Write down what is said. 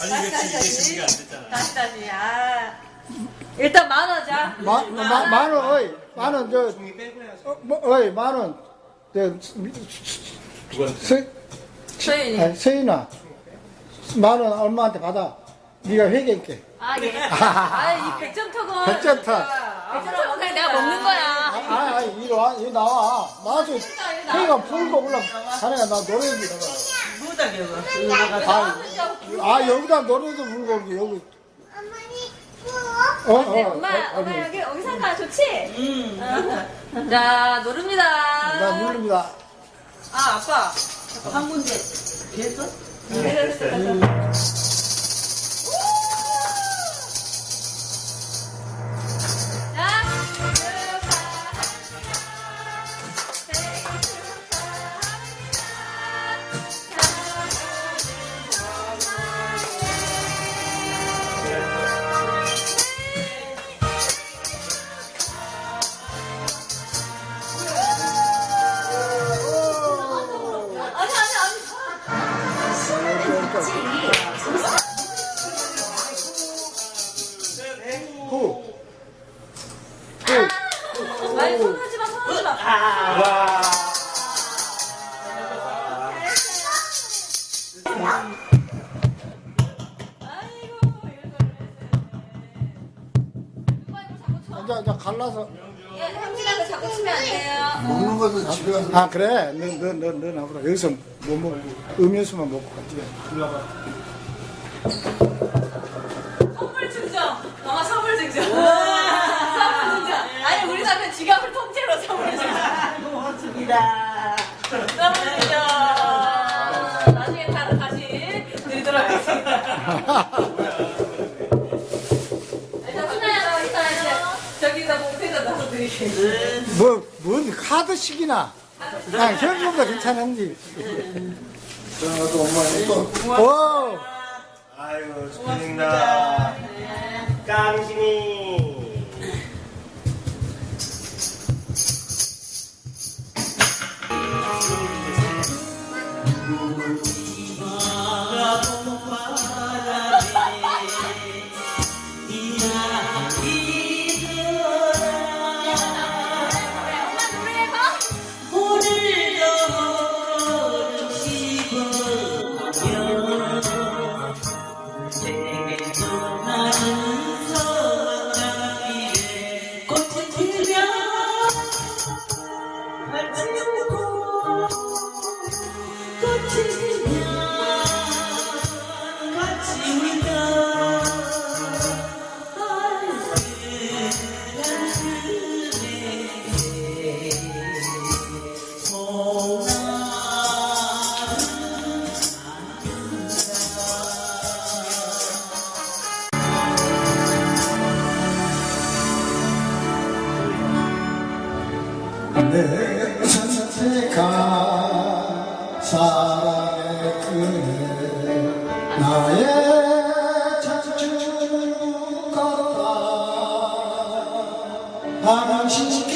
아니 이거 지금 준비가 안 됐잖아. 다시 다시. 아. 일단 만 원자. 마, 마, 만 원, 어이, 만 원, 저, 종이 빼고 해야지. 어, 뭐, 어이, 만 원, 저, 누구한테? 서, 소윤이. 아니, 서인아, 만원 엄마한테 받아. 네가 회계할게. 아 예. 아 이 백점 턱은. 백점 턱. 백점 턱은 그냥 내가 먹는 거야. 아, 아, 이리 와, 이리 나와. 나와서 회가 풀고 올라. 자네가 나 노래도. 아, 아, 여기다 노래도 불고 여기. 여기. 어, 어, 네, 어, 엄마, 어, 엄마. 여기 여기 상가 좋지? 응. 자, 노릅니다. 나 누릅니다. 아, 아빠. 한 문제 됐어? 자, 近一，从 예, 자꾸 치면 안 돼요. 먹는 것도 집에 가서 아, 그래. 너, 너, 너, 너 나보다. 여기서 뭐 먹고, 음료수만 먹고 갔지. 선물 증정. 엄마 선물 증정. 선물 증정. 아니 우리 남편 지갑을 통째로 선물 증정. 고맙습니다. 선물 증정. 나중에 다 다시 드리도록 하겠습니다. 일단 훈아야 일단 이제 저기다 목에다 놔서 드릴게요. 뭐, 뭔 카드식이나. 아, 현금도 괜찮은지. 저도 엄마는 또 오! 아유 축하드립니다. 깡신이. 창춘 같다 당신